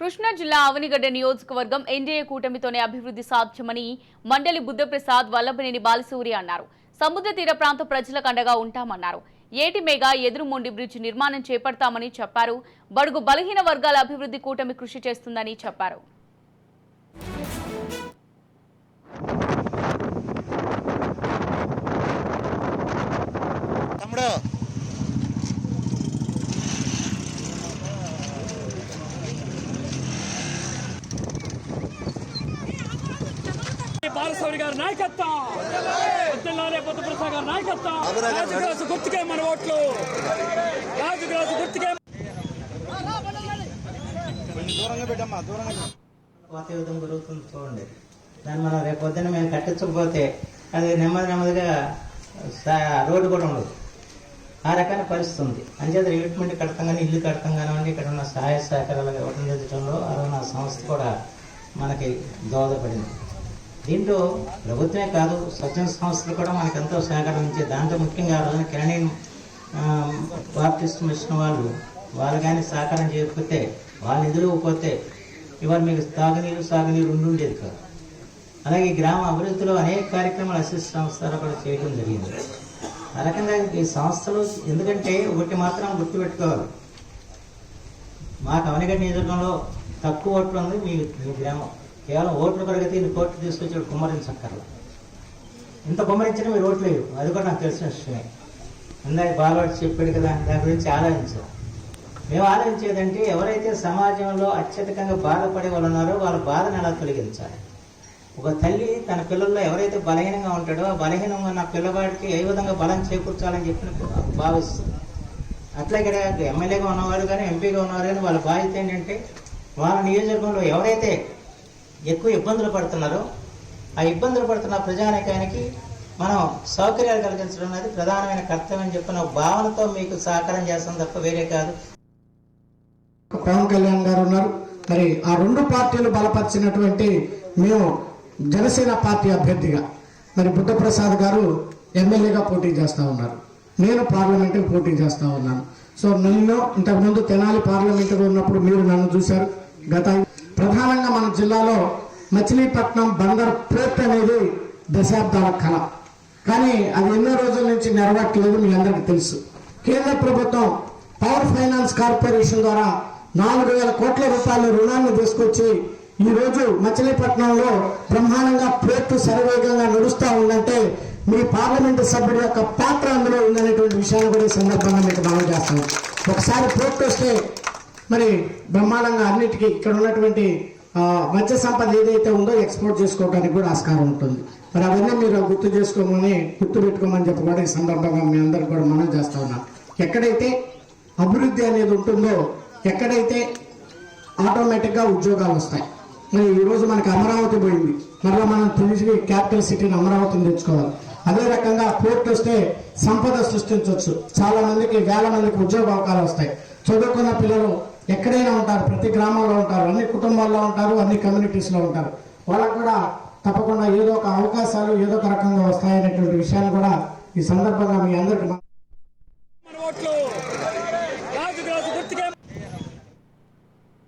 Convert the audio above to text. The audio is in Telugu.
కృష్ణా జిల్లా అవనిగడ్డ నియోజకవర్గం ఎన్డీఏ కూటమితోనే అభివృద్ధి సాధ్యమని మండలి బుద్ధప్రసాద్ వల్లభనేని బాలసూరి అన్నారు. సముద్ర తీర ప్రాంత ప్రజలకు అండగా ఉంటామన్నారు. ఏటి మేఘా ఎదురుమొండి బ్రిడ్జ్ నిర్మాణం చేపడతామని చెప్పారు. బడుగు బలహీన వర్గాల అభివృద్ధి కూటమి కృషి చేస్తుందని చెప్పారు. తమ్ముడు బాలశౌరి గారి నాయకత్వం. వద్దెల్లాలే బుద్ధప్రసాద్ గారి నాయకత్వం. రాజుగ్రాసు గుర్తుకే మన ఓట్లు. రాజుగ్రాసు గుర్తుకే. కొంచెం దూరంగా పెట్టమ్మా దూరంగా యుద్ధం జరుగుతుంది చూడండి. దాన్ని మనం రేపు పొద్దున్న మేము కట్టించకపోతే అది నెమ్మది నెమ్మదిగా రోడ్డు కూడా ఉండదు. ఆ రకమైన పరిస్థితి ఉంది. అంచేత రివిట్మెంట్ కడతాం కానీ ఇల్లు కడతాం కానివ్వండి ఇక్కడ ఉన్న సహాయ సహకారాలు ఇవ్వడం జరగడంలో అరవై సంస్థ కూడా మనకి దోహదపడింది. దీంట్లో ప్రభుత్వమే కాదు స్వచ్ఛంద సంస్థలు కూడా మనకు ఎంతో సహకరించే దాంట్లో ముఖ్యంగా ఆ రోజున కెనడియన్ బాప్టిస్ట్ మిషన్ వాళ్ళు వాళ్ళు కానీ సహకారం చేయకపోతే వాళ్ళ నిధులు పోతే ఇవాళ మీకు తాగునీరు సాగునీరు ఉండి ఉండేది కాదు. అలాగే ఈ గ్రామ అభివృద్ధిలో అనేక కార్యక్రమాలు అసిస్ట్ సంస్థలు కూడా చేయడం జరిగింది. ఆ రకంగా ఈ సంస్థలు ఎందుకంటే ఒకటి మాత్రం గుర్తుపెట్టుకోవాలి. మాకు అవనిగడ్డ నియోజకవర్గంలో తక్కువ ఓట్లు ఉంది మీ మీ గ్రామం. కేవలం ఓట్లు కొరగతి ఈయన కోర్టు తీసుకొచ్చాడు ఇక్కడ కుమ్మరించక్కర్లా ఇంత కుమ్మరించినా మీరు ఓట్లు లేవు అది కూడా నాకు తెలిసిన విషయమే. ఇందాక బాలవాడు చెప్పాడు కదా దాని గురించి ఆలోచించాం. మేము ఆలోచించేదంటే ఎవరైతే సమాజంలో అత్యధికంగా బాధపడే వాళ్ళు ఉన్నారో వాళ్ళ బాధను ఎలా తొలగించాలి? ఒక తల్లి తన పిల్లల్లో ఎవరైతే బలహీనంగా ఉంటాడో ఆ బలహీనంగా ఉన్న పిల్లవాడికి ఏ విధంగా బలం చేకూర్చాలని చెప్పి భావిస్తుంది. అట్లా ఇక్కడ ఎమ్మెల్యేగా ఉన్నవారు కానీ ఎంపీగా ఉన్నవారు కానీ వాళ్ళ బాధ్యత ఏంటంటే వాళ్ళ నియోజకవర్గంలో ఎవరైతే ఎక్కువ ఇబ్బందులు పడుతున్నారో. ఆ ఇబ్బందులు పడుతున్న ప్రజానికానికి మనం సౌకర్యాలు కలిగించడం అనేది ప్రధానమైన కర్తవ్యం అని చెప్పిన భావనతో మీకు సహకారం చేస్తాం తప్ప వేరే కాదు. పవన్ కళ్యాణ్ గారు ఉన్నారు. మరి ఆ రెండు పార్టీలు బలపరిచినటువంటి మేము జనసేన పార్టీ అభ్యర్థిగా మరి బుద్ధప్రసాద్ గారు ఎమ్మెల్యేగా పోటీ చేస్తా ఉన్నారు. నేను పార్లమెంటుకి పోటీ చేస్తా ఉన్నాను. సో నన్ను ఇంతకుముందు తెనాలి పార్లమెంటుగా ఉన్నప్పుడు మీరు నన్ను చూశారు. గత ప్రధానంగా మన జిల్లాలో మచిలీపట్నం బందర్ ప్రేత్ అనేది దశాబ్దాల కళ. కానీ అది ఎన్నో రోజుల నుంచి నెరవేర్చలేదు మీ అందరికీ తెలుసు. కేంద్ర ప్రభుత్వం పవర్ ఫైనాన్స్ కార్పొరేషన్ ద్వారా నాలుగు వేల కోట్ల రూపాయల రుణాన్ని తీసుకొచ్చి ఈ రోజు మచిలీపట్నంలో బ్రహ్మాండంగా ప్రేత్ శరవేగంగా నడుస్తూ ఉందంటే మీ పార్లమెంటు సభ్యుడి యొక్క పాత్ర అందులో ఉందనేటువంటి విషయాన్ని కూడా ఈ సందర్భంగా మీకు మనం చేస్తాం ఒకసారి పోర్టు వస్తే మరి బ్రహ్మాండంగా అన్నిటికీ ఇక్కడ ఉన్నటువంటి మత్స్య సంపద ఏదైతే ఉందో ఎక్స్పోర్ట్ చేసుకోవడానికి కూడా ఆస్కారం ఉంటుంది. మరి అవన్నీ మీరు గుర్తు చేసుకోమని గుర్తు పెట్టుకోమని చెప్పి కూడా ఈ సందర్భంగా మీ అందరికి కూడా మనం చేస్తా ఉన్నాం. ఎక్కడైతే అభివృద్ధి అనేది ఉంటుందో ఎక్కడైతే ఆటోమేటిక్గా ఉద్యోగాలు వస్తాయి. మరి ఈరోజు మనకి అమరావతి పోయింది. మరలా మనం తిరిగి క్యాపిటల్ సిటీని అమరావతిని తెచ్చుకోవాలి. అదే రకంగా పోర్ట్ వస్తే సంపద సృష్టించవచ్చు. చాలా మందికి వేల మందికి ఉద్యోగ అవకాశాలు వస్తాయి. చదువుకున్న పిల్లలు ఎక్కడైనా ఉంటారు ప్రతి గ్రామంలో ఉంటారు అన్ని కుటుంబాల్లో ఉంటారు అన్ని కమ్యూనిటీస్లో ఉంటారు. వాళ్ళకు కూడా తప్పకుండా ఏదో ఒక అవకాశాలు ఏదో ఒక రకంగా వస్తాయనేటువంటి విషయాన్ని కూడా ఈ సందర్భంగా మీ అందరికీ